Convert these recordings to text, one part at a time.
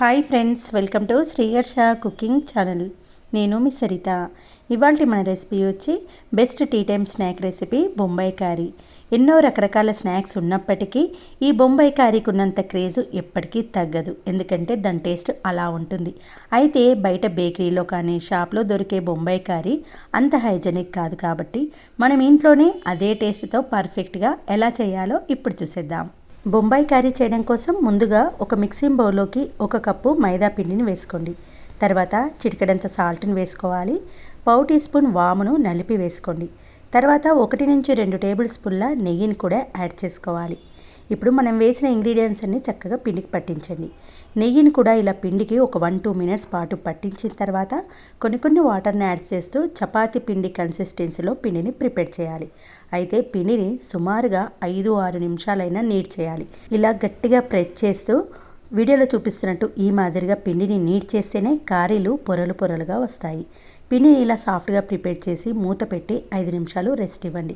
Hi friends welcome to Sriharsha cooking channel. నేను మీ సరిత. ఇవాళ మన రెసిపీ వచ్చి best tea time snack recipe Bombay Carey ఎన్నో రకరకాల స్నాక్స్ ఉన్నప్పటికీ ఈ బొంబాయి కారీకి ఉన్నంత క్రేజు ఎప్పటికీ తగ్గదు. ఎందుకంటే దాని టేస్ట్ అలా ఉంటుంది. అయితే బయట బేకరీలో కానీ షాప్లో దొరికే బొంబాయి కారీ అంత హైజెనిక్ కాదు కాబట్టి మనం ఇంట్లోనే అదే టేస్ట్తో పర్ఫెక్ట్గా ఎలా చేయాలో ఇప్పుడు చూసేద్దాం. బొంబాయి కర్రీ చేయడం కోసం ముందుగా ఒక మిక్సింగ్ బౌల్లోకి ఒక కప్పు మైదా పిండిని వేసుకోండి. తర్వాత చిటికడంత సాల్ట్ని వేసుకోవాలి. పావు టీ స్పూన్ వామును నలిపి వేసుకోండి. తర్వాత ఒకటి నుంచి రెండు టేబుల్ స్పూన్ల నెయ్యిని కూడా యాడ్ చేసుకోవాలి. ఇప్పుడు మనం వేసిన ఇంగ్రీడియంట్స్ అన్ని చక్కగా పిండికి పట్టించండి. నెయ్యిని కూడా ఇలా పిండికి ఒక వన్ టూ మినిట్స్ పాటు పట్టించిన తర్వాత కొన్ని కొన్ని వాటర్ని యాడ్ చేస్తూ చపాతీ పిండి కన్సిస్టెన్సీలో పిండిని ప్రిపేర్ చేయాలి. అయితే పిండిని సుమారుగా ఐదు ఆరు నిమిషాలైనా నీట్ చేయాలి. ఇలా గట్టిగా ప్రెస్ చేస్తూ వీడియోలో చూపిస్తున్నట్టు ఈ మాదిరిగా పిండిని నీట్ చేస్తేనే కారీలు పొరలు పొరలుగా వస్తాయి. పిండిని ఇలా సాఫ్ట్గా ప్రిపేర్ చేసి మూత పెట్టి ఐదు నిమిషాలు రెస్ట్ ఇవ్వండి.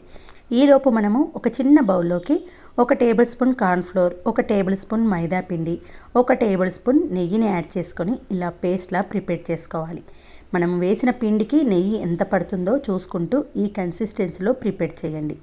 ఈలోపు మనము ఒక చిన్న బౌల్లోకి ఒక టేబుల్ స్పూన్ కార్న్ఫ్లోర్ ఒక టేబుల్ స్పూన్ మైదా పిండి ఒక టేబుల్ స్పూన్ నెయ్యిని యాడ్ చేసుకొని ఇలా పేస్ట్లా ప్రిపేర్ చేసుకోవాలి. మనం వేసిన పిండికి నెయ్యి ఎంత పడుతుందో చూసుకుంటూ ఈ కన్సిస్టెన్సీలో ప్రిపేర్ చేయండి.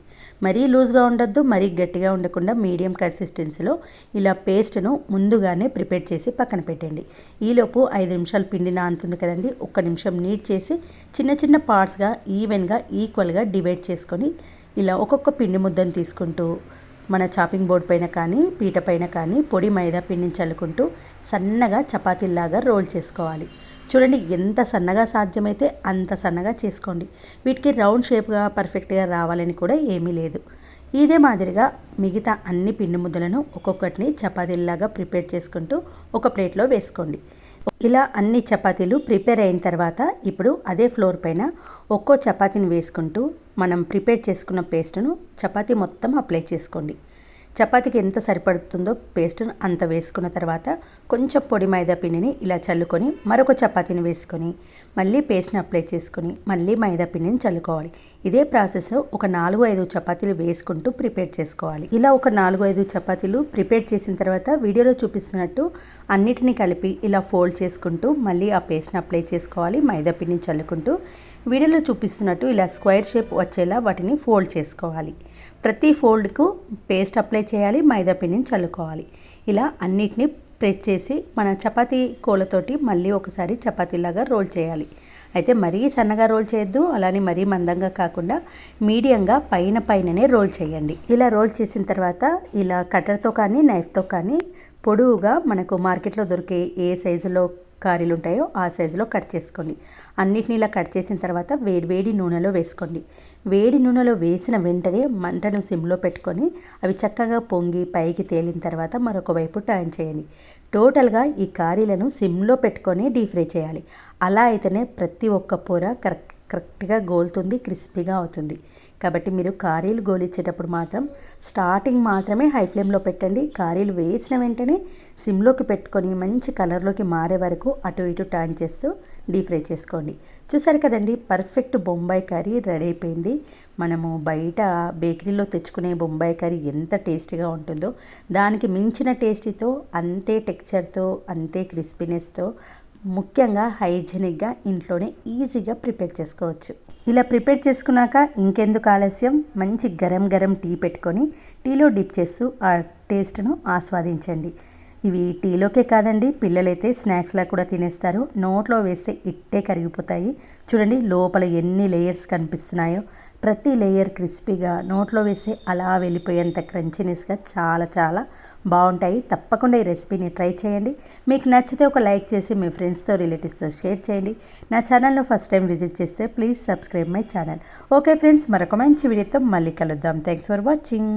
మరీ లూజ్గా ఉండొద్దు మరీ గట్టిగా ఉండకుండా మీడియం కన్సిస్టెన్సీలో ఇలా పేస్ట్ను ముందుగానే ప్రిపేర్ చేసి పక్కన పెట్టండి. ఈలోపు ఐదు నిమిషాలు పిండి నానుతుంది కదండి ఒక్క నిమిషం నీట్ చేసి చిన్న చిన్న పార్ట్స్గా ఈవెన్గా ఈక్వల్గా డివైడ్ చేసుకొని ఇలా ఒక్కొక్క పిండి ముద్దను తీసుకుంటూ మన చాపింగ్ బోర్డ్ పైన కానీ పీట పైన కానీ పొడి మైదా పిండిని చల్లుకుంటూ సన్నగా చపాతీలాగా రోల్ చేసుకోవాలి. చూడండి ఎంత సన్నగా సాధ్యమైతే అంత సన్నగా చేసుకోండి. వీటికి రౌండ్ షేప్గా పర్ఫెక్ట్గా రావాలని కూడా ఏమీ లేదు. ఇదే మాదిరిగా మిగతా అన్ని పిండి ముద్దలను ఒక్కొక్కటిని చపాతీలాగా ప్రిపేర్ చేసుకుంటూ ఒక ప్లేట్లో వేసుకోండి. ఇలా అన్ని చపాతీలు ప్రిపేర్ అయిన తర్వాత ఇప్పుడు అదే ఫ్లోర్ పైన ఒక్కో చపాతీని వేసుకుంటూ మనం ప్రిపేర్ చేసుకున్న పేస్ట్ను చపాతీ మొత్తం అప్లై చేసుకోండి. చపాతీకి ఎంత సరిపడుతుందో పేస్ట్ను అంత వేసుకున్న తర్వాత కొంచెం పొడి మైదా పిండిని ఇలా చల్లుకొని మరొక చపాతీని వేసుకొని మళ్ళీ పేస్ట్ని అప్లై చేసుకొని మళ్ళీ మైదా పిండిని చల్లుకోవాలి. ఇదే ప్రాసెస్ ఒక నాలుగు ఐదు చపాతీలు వేసుకుంటూ ప్రిపేర్ చేసుకోవాలి. ఇలా ఒక నాలుగు ఐదు చపాతీలు ప్రిపేర్ చేసిన తర్వాత వీడియోలో చూపిస్తున్నట్టు అన్నిటిని కలిపి ఇలా ఫోల్డ్ చేసుకుంటూ మళ్ళీ ఆ పేస్ట్ని అప్లై చేసుకోవాలి. మైదా పిండిని చల్లుకుంటూ వీడియోలో చూపిస్తున్నట్టు ఇలా స్క్వేర్ షేప్ వచ్చేలా వాటిని ఫోల్డ్ చేసుకోవాలి. ప్రతి ఫోల్డ్కు పేస్ట్ అప్లై చేయాలి మైదా పిండిని చల్లుకోవాలి. ఇలా అన్నిటినీ ప్రెస్ చేసి మన చపాతీ కోలతోటి మళ్ళీ ఒకసారి చపాతీలాగా రోల్ చేయాలి. అయితే మరీ సన్నగా రోల్ చేయొద్దు అలానే మరీ మందంగా కాకుండా మీడియంగా పైన పైననే రోల్ చేయండి. ఇలా రోల్ చేసిన తర్వాత ఇలా కట్టర్తో కానీ నైఫ్తో కానీ పొడవుగా మనకు మార్కెట్లో దొరికే ఏ సైజులో కారీలు ఉంటాయో ఆ సైజులో కట్ చేసుకోండి. అన్నిటిని ఇలా కట్ చేసిన తర్వాత వేడి వేడి నూనెలో వేసుకోండి. వేడి నూనెలో వేసిన వెంటనే మంటను సిమ్లో పెట్టుకొని అవి చక్కగా పొంగి పైకి తేలిన తర్వాత మరొక వైపు టర్న్ చేయండి. టోటల్గా ఈ కారీలను సిమ్లో పెట్టుకొని డీప్ ఫ్రై చేయాలి. అలా అయితేనే ప్రతి ఒక్క పొర కరెక్ట్ కరెక్ట్గా గోలుతుంది క్రిస్పీగా అవుతుంది. కాబట్టి మీరు కారీలు గోలిచ్చేటప్పుడు మాత్రం స్టార్టింగ్ మాత్రమే హై ఫ్లేమ్లో పెట్టండి. కారీలు వేసిన వెంటనే సిమ్లోకి పెట్టుకొని మంచి కలర్లోకి మారే వరకు అటు ఇటు టర్న్ చేస్తూ డీప్ ఫ్రై చేసుకోండి. చూసారు కదండి పర్ఫెక్ట్ బొంబాయి కర్రీ రెడీ అయిపోయింది. మనము బయట బేకరీలో తెచ్చుకునే బొంబాయి కర్రీ ఎంత టేస్టీగా ఉంటుందో దానికి మించిన టేస్టీతో అంతే టెక్చర్తో అంతే క్రిస్పీనెస్తో ముఖ్యంగా హైజీనిక్గా ఇంట్లోనే ఈజీగా ప్రిపేర్ చేసుకోవచ్చు. ఇలా ప్రిపేర్ చేసుకున్నాక ఇంకెందుకు ఆలస్యం? మంచి గరం గరం టీ పెట్టుకొని టీలో డిప్ చేస్తూ ఆ టేస్ట్ను ఆస్వాదించండి. ఇవి టీలోకే కాదండి పిల్లలైతే స్నాక్స్లా కూడా తినేస్తారు. నోట్లో వేస్తే ఇట్టే కరిగిపోతాయి. చూడండి లోపల ఎన్ని లేయర్స్ కనిపిస్తున్నాయో. ప్రతి లేయర్ క్రిస్పీగా నోట్లో వేసి అలా వెళ్ళిపోయేంత క్రంచినెస్గా చాలా చాలా బాగుంటాయి. తప్పకుండా ఈ రెసిపీని ట్రై చేయండి. మీకు నచ్చితే ఒక లైక్ చేసి మీ ఫ్రెండ్స్తో రిలేటివ్స్తో షేర్ చేయండి. నా ఛానల్ను ఫస్ట్ టైం విజిట్ చేస్తే please subscribe my channel. Okay friends మరొక మంచి వీడియోతో మళ్ళీ కలుద్దాం. Thanks for watching.